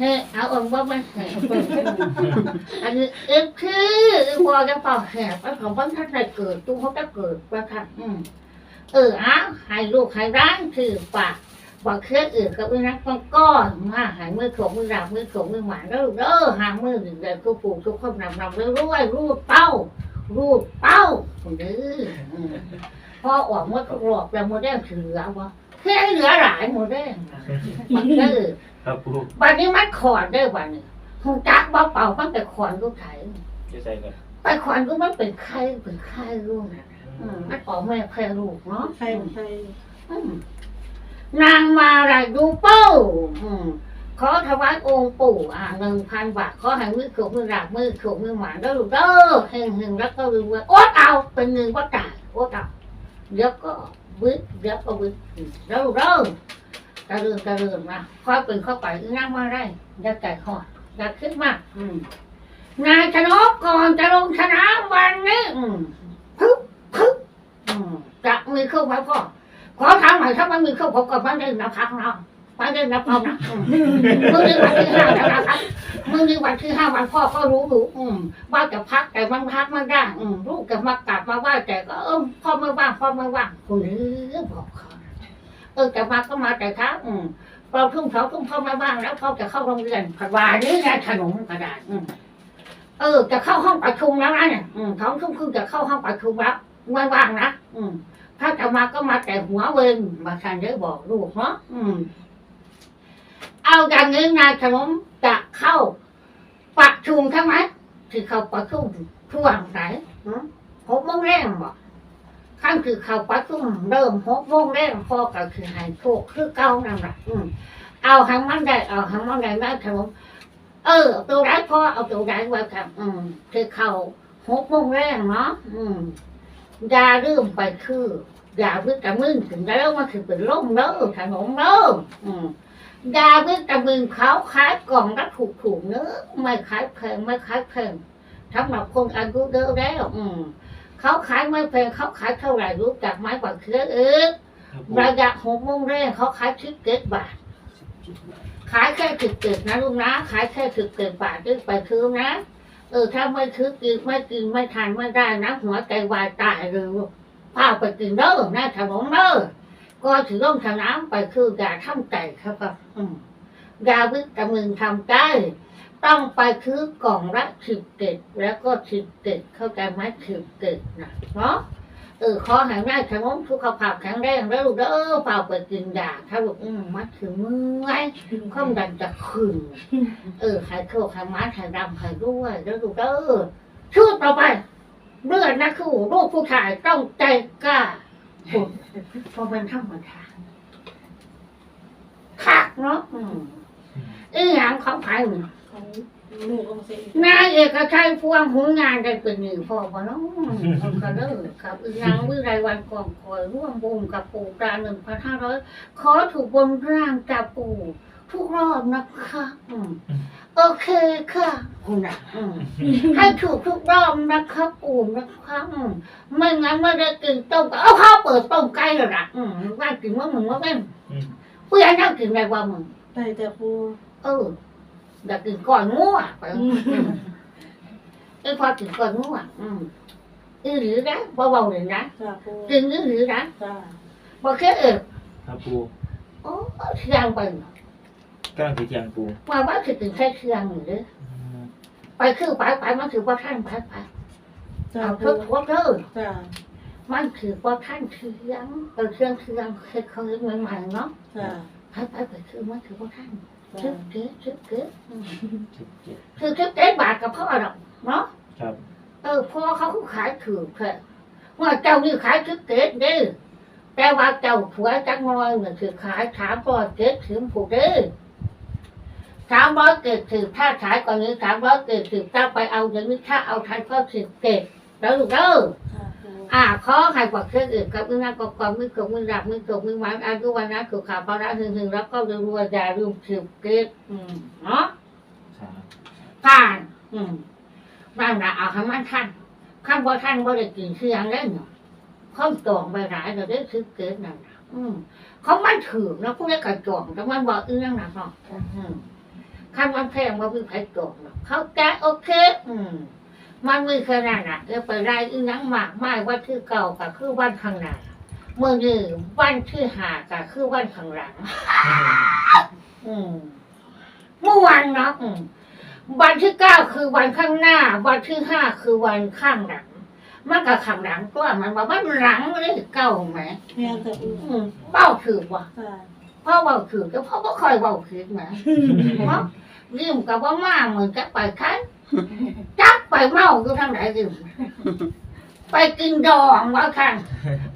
เฮ้เอาองค์ว่ามันแหบอันนี้เอ็กคือพอจะเป่าแหบแล้วของพ่อท่านได้เกิดตู้งเขาจะเกิดว่าท่านอืมเอออ้าวให้ลูกให้ร้านคือปากบอกเครื่องอื่นกับมือนักก้อนก้อนมาหายมือถงมือดาบมือถงมือหวานแล้วเด้อหางมือหนึ่งเดียวทุกปู่ทุกคนนำนำเรื่อยรูดเป้า รูดเป้าคนนี้อืมพอออกมดรอบแล้วโมเดลถือเอาวะ แค่เหลือหลายโมเดลมันก็ครับปูบัดนี้มันขอนได้อบัดนี้คงจักบ่เป่ามันแต่ขอนก็ไถจะใส่กันไปขอนก็มันเป็นไข้เป็นไข้ลูกนะอืมมันออกแม่แพ้ลูกเนาะใครใครอืมนางมาไรดูเป้าอืมขอถวายองค์ปู่อ่าหนึ่งพันบาทขอให้มือขกมือหลักมือขกมือหวานแล้วลูกเด้อเฮงเฮงแล้วก็รู้ว่าโอ๊ตเอาเป็นหนึ่งว่าจ่ายโอ๊ตเอาเดี๋ยวก็ วิทเดี๋ยวก็วิทแล้วเด้อกระเรื่อนกระเรื่อนมาค่อยเป็นเข้าไปนั่งมาได้อย่าใจหอดอย่าคิดมากนายชนกก่อนจะลงชนะวันนี้พึบพึบจะมีเครื่องไหมพ่อขอถามหน่อยถ้ามันมีเครื่องผมก็ไม่ได้นับพักเนาะไม่ได้นับเอานะอืมมึงในวันที่ห้าแล้วนะครับ มึงในวันที่ห้าวันพ่อก็รู้รู้อืมว่าจะพักแต่มันพักไม่ได้อืมลูกจะมากลับมาไหว่าแต่ก็เออพ่อไม่ว่างพ่อไม่ว่างคนนี้บอกเขาเออแต่มาก็มาแต่เช้าอืมเราทุ่มเขาทุ่มเข้ามาบ้างแล้วพ่อจะเข้าโรงเรียนผัดวานี่ไงขนมกระดาษอืมเออ จะเข้าห้องประชุมแล้วนะเนี่ยอืมท้องทุ่มครึ่งจะเข้าห้องประชุมแล้วไม่ว่างนะอืมถ้าจะมาก็มาแต่หัวเวรมาทันได้บอกลูกเนาะอืมเอาอย่างนี้นายขนมจะเข้า ประชุมใช่ไหมที่เขาประชุมช่วงไหนหือหกโมงแรงบอกขั้นคือเขาปัดตุ้มเริ่มหกโมงแรกพอก็คือใหายโชคคือเก่านั่นแหละอืมเอาหังมันได้เอาหังมันได้ได้ครับผมเออเอาตัวได้พอเอาตัวได้ไว้ครับ อืมคือเขาหกโมงแรกเนาะอืมยาเริ่มไปคือ ยาวิตามินถึงแล้วมันคือเป็นร่มเน้อขนมเน้ออืม ยาวิตามินเขาขายกล่องละถูกถูกๆเนื้อะไม่ขายแพงไม่ขายแพงสำหรับคนอายุเยอะแล้วอืมเขาขายไม่แพงเขาขายเท่าไหร่รู้จักไหมกว่าเครือเออครับปูระยะหกโมงแรกเขาขายทิปเก็ตบาท ขายแค่สิบเก็ตนะลุงนะ ขายแค่สิบเก็ตบาทด้วยไปซื้อนะ เออถ้าไม่ซื้อกินไม่กินไม่ทานไม่ได้นะหัวใจวายตายเลยลูกพาไปกินเด้อนะถนนเด้อ ก็ถือร่มสนามไปคือยาทำใจครับครับอืมยาวิตามินทำใจต้องไปซื้อกล่องละสิบเกตแล้วก็สิบเกตเข้าใจไหมสิบเกตนะเนาะเออขอให้ได้ขนมสุขภาพแข็งแรงแล้วลูกเด้อเปล่าไปกินยาถ้าลูกอืมมัดถึงมือไงความดันจะขึ้นเออให้โชคให้มัดให้ดำให้ด้วยแล้วลูกเด้อชื่อต่อไปเลือดนะคือลูกผู้ชายต้องใจกล้า ฝุ่นเพราะมันธรรมดาคักเนาะอืมอีหยังของใครเนี่ยของลูกองเซนนายเอกชัยพวงหูงานได้เป็นหนึ่งพ่อพอน้องก็เด้อครับอีหยังวิไรวันกองคอยร่วมบุญกับปู่ตาหนึ่งพันห้าร้อยขอถูกบนร่างจากปู่ ทุกรอบนะคะอืมโอเคค่ะคุณนะอืมให้ถูกทุกรอบนะคะปู่นะคะอืมไม่งั้นไม่ได้กินต้มไก่เอาข้าวเปิดต้มไก่เลยนะอืมว่ากินว่ามึงว่าแม่งอืมเพื่อนนั่งกินได้ว่ามึงได้แต่ปูเอออยากกินก่อนงัวไปไอ้พอกินก่อนงัวอืมอีหรือนะเบาๆเลยนะจ้าปูกินอีหรือนะจ้าบอกแค่เออครับปูโอ้เชียงไป กำลังถือเทียงปูว่าว่าคือกินแค่เชียงอยู่เลยไปคือไปไปมันถือว่าท่านไปไปจ้าเอาปูเพิ่มทบเด้อจ้ามันถือว่าท่านเชียงเออเชียงเชียงเคยเคยใหม่ๆเนาะจ้าไปไปไปคือมันถือว่าท่านชึจ้าบเก๋ชึบเก๋อืมสิบเจ็ดคือชึบเก๋บาทกับพ่อดอกเนาะ ครับเออพ่อเขาก็ขายถือแค่ว่าเจ้านี่ขายถือเกตเด้อแต่ว่าเจ้าผัวจักน้อยเนี่ยคือขายสามร้อยเกตถึงผูกเด้อ สามร้อยเกตถือถ้าขายก่อนนี้สามร้อยเกตถือถ้าไปเอาอย่างนี้ถ้าเอาทันก็สิบเกตแล้วลูกเด้อจ้าปูอ่าขอให้กว่าเครื่องอื่นกับมือนักกองมือกงมือดับมือกงมือหวานอายุวันนั้นคือข่าวปลาร้าหึงหึงแล้วก็รวยๆอย่าลืมสิบเกตอืมเนาะสามผ่าน อืมร่างละเอาให้มันท่านข้างบ่ท่านบ่ได้กินเสียงได้เนาะข้องจองไปหลายเราได้ซื้อเกิดนั่นน่ะอืมเขามันถือนะพวกนี้กระจองแต่มันบอกเอื้องนะเนาะ อืมคันมันแพงว่ามีไผโกงหรอกเขาแกโอเค อืมมันมีขนาดน่ะจะไปไล่อีนังหมากไม้ว่าที่เก่าก็คือวันข้างหน้าเมื่อนี้วันที่หาก็คือวันข้างหลัง อืมเมื่อวันเนาะอืมวันที่เก้าคือวันข้างหน้า วันที่ห้าคือวันข้างหลังมันก็ข้างหลังตัวมันว่ามันหลังเลยเก้าไหมแม่จะปูอืมเบ้าถือว่ะค่ะ พ่อเบ้าถือก็พ่อก็คอยเบ้าถือนะเพราะยืมกับว่ามาเหมือนจะไปคันจักไปเมาอยู่ทางไหนยืมไปกินดองว่าคัน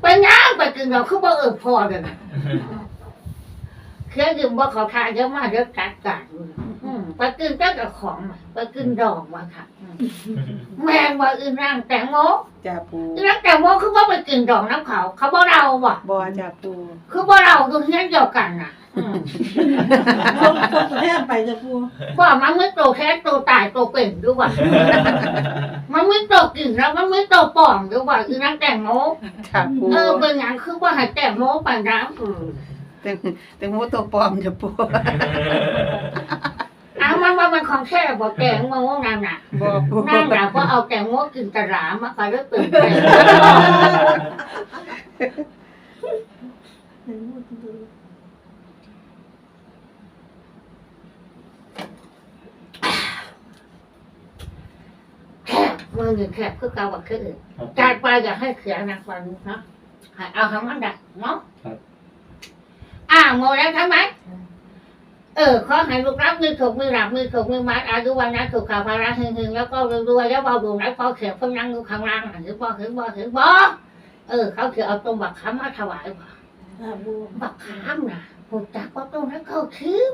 ไปย่างไปกินดองคือบ่เออพอเลยนะเคียยืมบ่เขาทานเยอะมากเยอะกัดกันอืมไปกินเจ้ากับของมาไปกินดองว่าค่ะอืมแมงว่าอื่นร่างแตงโมจ่าปูอื่นร่างแตงโมคือว่าไปกินดองน้ำเขา เขาบ่เราบ่บอจ่าปูคือว่าเราดูเงี้ยเดียวกันน่ะอืมคนคนแทบไปจะปูว่ามันไม่โตแค่โตตายโตเป็นด้วยว่ะมันไม่โตกินแล้วมันไม่โตป่องด้วยว่ะคือนักแต่งโมจ่าปูเออเป็นอย่างคือว่าให้แต่งโมไปน้ำอืมแต่งแต่งโมตัวปลอมจ่า ปูอ้าวมันว่ามันของแค่บอกแต่งโมนั่นน่ะบอปูนั่นน่ะเพราะเอาแต่งโมกินตะหรามาก็เลยตื่นแต่งเห็นพูดดูแคบมือหนึ่งแคบคือเก่ากับคืออื่นครับจัดไปอยากให้เขียนนักฟังเนาะให้เอาคำมันดักเนาะครับอ่าโมแล้วทำไม เออขอให้ลูกรับมือถูกมือหลับมือถูกมือมัดอายุวันนั้นถูกข่าวพาระหึงหึงแล้วก็รวยๆแล้วเบาดูแล้วพอเขียวเพิ่งนั่งอยู่ข้างล่างอะเห็นบ่เห็นบ่เห็นบ่เออ เขาเขียวเอาตรงบักคำมาถวายบ่ค่ะปูบักคำน่ะผมจักว่าตรงนั้นเขาคิด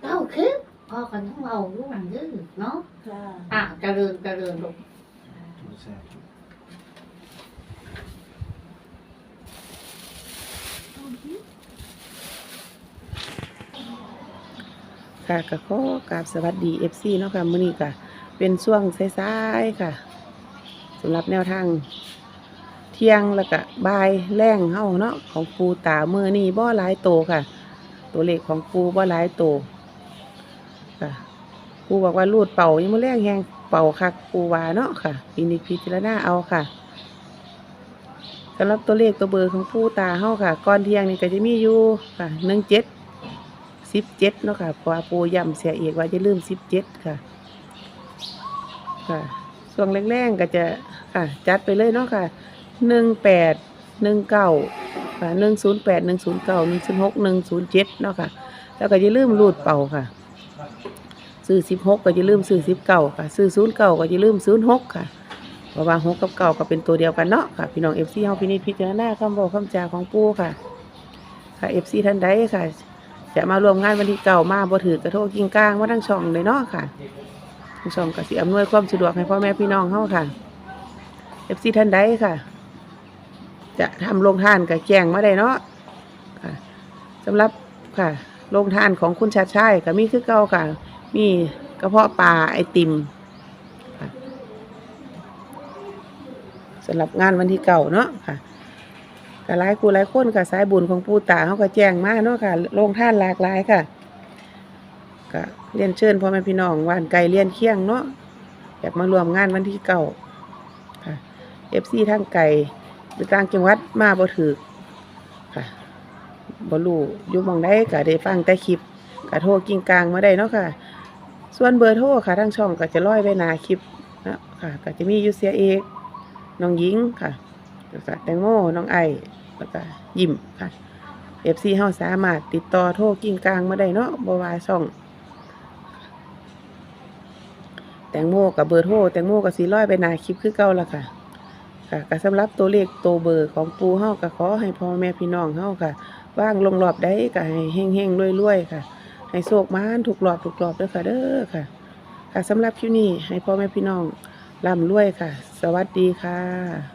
เขาคิดพอกันทั้งเราลูกหลังยืดเนาะค่ะอ่าเจริญเจริญลูก ถูกใช่ ค่ะก็ขอกราบสวัสดีเอฟซีเนาะค่ะมื้อนี้ก็เป็นช่วงสายๆค่ะสำหรับแนวทางเที่ยงแล้วก็บ่ายแรงเฮาเนาะของปูตามือนี่บ่หลายโตค่ะ ตัวเลขของปูบ่หลายโตค่ะปูบอกว่ารูดเป่ายังไมือแรงแหงเป่าคักปูวาเนาะค่ะพินิจพิจารณาเอาค่ะสำหรับตัวเลขตัวเบอร์ของปูตาเฮาค่ะ ก่อนเที่ยงนี่ก็จะมีอยู่ค่ะหนึ่งเจ็ด สิบเจ็ดเนาะค่ะเพราะว่าปูย้ำเสียเอกว่าจะลืมสิบเจ็ดค่ะ ค่ะช่วงแรกๆก็จะค่ะ จัดไปเลยเนาะค่ะหนึ่งแปดหนึ่งเก้าค่ะหนึ่งศูนย์แปดหนึ่งศูนย์เก้าหนึ่งศูนย์หกหนึ่งศูนย์เจ็ดเนาะค่ะ แล้วก็จะลืมรูดเป่าค่ะ ซื้อสิบหกก็จะลืมซื้อสิบเก้าค่ะ ซื้อศูนย์เก้าก็จะลืมศูนย์หกค่ะเพราะว่าหกกับเก้าก็เป็นตัวเดียวกันเนาะค่ะพี่น้องเอฟซีเฮาพินิจพิจารณาคำบอกคำจาของปูค่ะค่ะเอฟซีท่านใดค่ะ จะมารวมงานวันที่เก่ามาบ่ถือกระโทษกิ้งก้างมาทั้งช่องเลยเนาะค่ะผู้ชมก็สิอำนวยความสะดวกให้พ่อแม่พี่น้องเฮาค่ะเอฟซีท่านใดค่ะ จะทำโรงทานกับแจงมาได้เนาะค่ะสำหรับค่ะโรงทานของคุณชาชัยก็มีคือเก่าค่ะ มีกระเพาะปลาไอติมสำหรับงานวันที่เก่าเนาะค่ะ ก็หลายคู่หลายคนค่ะสายบุญของปู่ตาเขาก็แจ้งมาเนาะค่ะโรงท่านหลากหลายค่ะก็เรียนเชิญพ่อแม่พี่น้องว่านไกลเรียนเคียงเนาะอยากมารวมงานวันที่เก่าค่ะเอฟซีทางไก่หรือต่างจังหวัดมาบ่ถือค่ะบ่รู้อยู่มองได้ก็ได้ฟังแต่คลิปก็โทรกิ้งกลางมาได้เนาะค่ะ ส่วนเบอร์โทรค่ะทางช่องก็จะร้อยไว้หนาคลิปนะค่ะก็จะมียูเสียเอกน้องหญิงค่ะ แล้วก็แตงโมน้องไอแล้วก็ยิ้มค่ะเอฟซีเฮาสามารถติดต่อโทรกิ้งกลางมาได้เนาะบว่าช่อง แตงโมกับเบอร์โทรแตงโมกับสีร้อยไปนาคลิปคือเก่าละค่ะค่ะก็สำหรับตัวเลขตัวเบอร์ของปูเฮาก็ขอให้พ่อแม่พี่น้องเฮาค่ะ ว่างลงรอบได้ก็ให้เฮงเฮงรวยๆค่ะ ให้โชคมานถูกรอบถูกรอบเด้อค่ะเด้อค่ะ ค่ะสำหรับคลิปนี้ให้พ่อแม่พี่น้องร่ำรวยค่ะ สวัสดีค่ะ